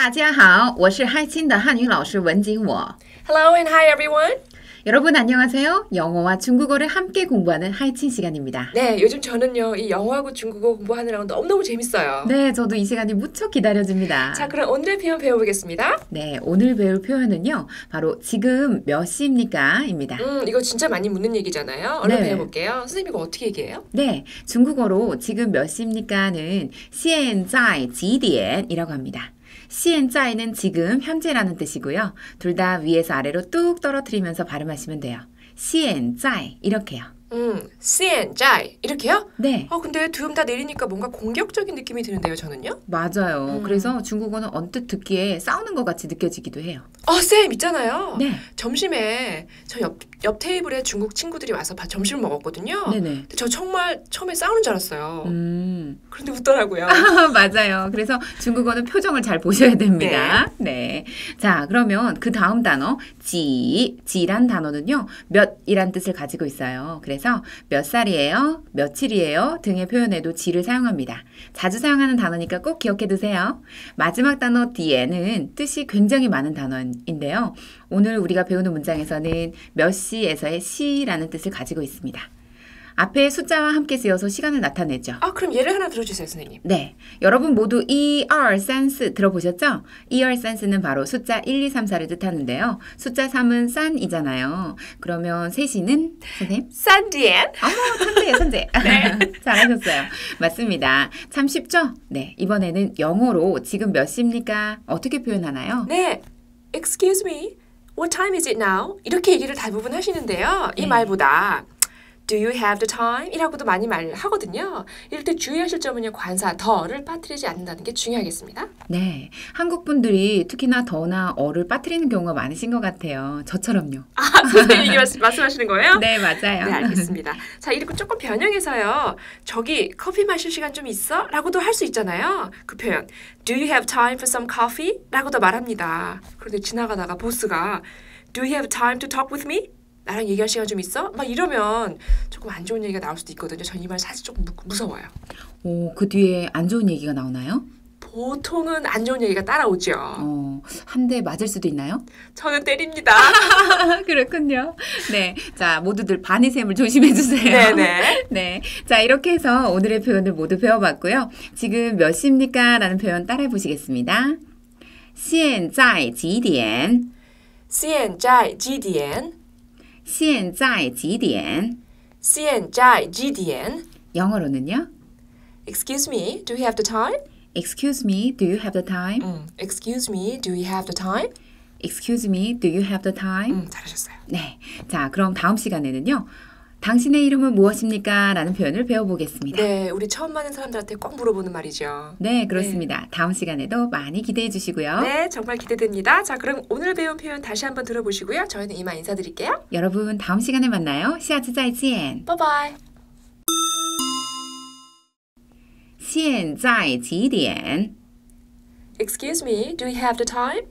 大家好，我是嗨亲的汉语老师文景我。 Hello and hi everyone. 여러분 안녕하세요. 영어와 중국어를 함께 공부하는 하이친 시간입니다. 네, 요즘 저는요 이 영어하고 중국어 공부하느라고 너무너무 재밌어요. 네, 저도 이 시간이 무척 기다려집니다. 자, 그럼 오늘의 표현 배워보겠습니다. 네, 오늘 배울 표현은요. 바로 지금 몇 시입니까? 입니다. 음, 이거 진짜 많이 묻는 얘기잖아요. 얼른 네. 배워볼게요. 선생님 이거 어떻게 얘기해요? 네, 중국어로 지금 몇 시입니까는 现在几点이라고 합니다. 시엔자에는 지금 현재라는 뜻이고요. 둘 다 위에서 아래로 뚝 떨어뜨리면서 발음하시면 돼요. 시엔자 이렇게요. 음, 现在이렇게요? 네. 아, 근데 둘다 내리니까 뭔가 공격적인 느낌이 드는데요, 저는요? 맞아요. 음. 그래서 중국어는 언뜻 듣기에 싸우는 것 같이 느껴지기도 해요. 어, 쌤 있잖아요. 네. 점심에 저 옆 옆 테이블에 중국 친구들이 와서 밥- 점심을 먹었거든요. 네네. 근데 저 정말 처음에 싸우는 줄 알았어요. 음. 그런데 웃더라고요. 맞아요. 그래서 중국어는 표정을 잘 보셔야 됩니다. 네. 자, 그러면 그 다음 단어, 지, 지란 단어는요, 몇이란 뜻을 가지고 있어요. 그래서 몇 살이에요, 며칠이에요 등의 표현에도 지를 사용합니다. 자주 사용하는 단어니까 꼭 기억해 두세요. 마지막 단어 뒤에는 뜻이 굉장히 많은 단어인데요. 오늘 우리가 배우는 문장에서는 몇 시에서의 시라는 뜻을 가지고 있습니다. 앞에 숫자와 함께 쓰여서 시간을 나타내죠. 아, 그럼 예를 하나 들어주세요, 선생님. 네. 여러분 모두 2, 2, 3, 4 들어보셨죠? 2, 2, 3, 4는 바로 숫자 1, 2, 3, 4를 뜻하는데요. 숫자 3은 싼이잖아요. 그러면 셋이는 선생님? 산디엔. 어머, 천재예요, 천재. 잘하셨어요. 맞습니다. 참 쉽죠? 네. 이번에는 영어로 지금 몇 시입니까? 어떻게 표현하나요? 네. Excuse me. What time is it now? 이렇게 얘기를 대부분 하시는데요. 이 네. 말보다 Do you have the time? 이라고도 많이 말하거든요. 이럴 때 주의하실 점은요. 관사 더를 빠뜨리지 않는다는 게 중요하겠습니다. 네. 한국 분들이 특히나 더나 어를 빠뜨리는 경우가 많으신 것 같아요. 저처럼요. 아, 선생님 말씀하시는 거예요? 네, 맞아요. 네, 알겠습니다. 자, 이렇게 조금 변형해서요. 저기 커피 마실 시간 좀 있어? 라고도 할 수 있잖아요. 그 표현. Do you have time for some coffee? 라고도 말합니다. 그런데 지나가다가 보스가 Do you have time to talk with me? 나랑 얘기할 시간 좀 있어? 막 이러면 조금 안 좋은 얘기가 나올 수도 있거든요. 전 이 말 사실 조금 무, 무서워요. 오, 그 뒤에 안 좋은 얘기가 나오나요? 보통은 안 좋은 얘기가 따라오죠. 어, 한 대 맞을 수도 있나요? 저는 때립니다. 그렇군요. 네. 자, 모두들 반의샘을 조심해 주세요. 네네. 네. 자, 이렇게 해서 오늘의 표현을 모두 배워봤고요. 지금 몇 시입니까? 라는 표현 따라해 보시겠습니다. 现在几点?现在几点? 现在几点?现在几点? 영어로는요? Excuse me, do you have the time? Excuse me, do you have the time? 음, excuse me, do you have the time? Excuse me, do you have the time? 음, 잘하셨어요. 네. 자, 그럼 다음 시간에는요. 당신의 이름은 무엇입니까? 라는 표현을 배워보겠습니다. 네, 우리 처음 만난 사람들한테 꼭 물어보는 말이죠. 네, 그렇습니다. 다음 시간에도 많이 기대해 주시고요. 네, 정말 기대됩니다. 자, 그럼 오늘 배운 표현 다시 한번 들어보시고요. 저희는 이만 인사드릴게요. 여러분, 다음 시간에 만나요. 下次再见. 바이바이. 现在几点? Excuse me, do you have the time?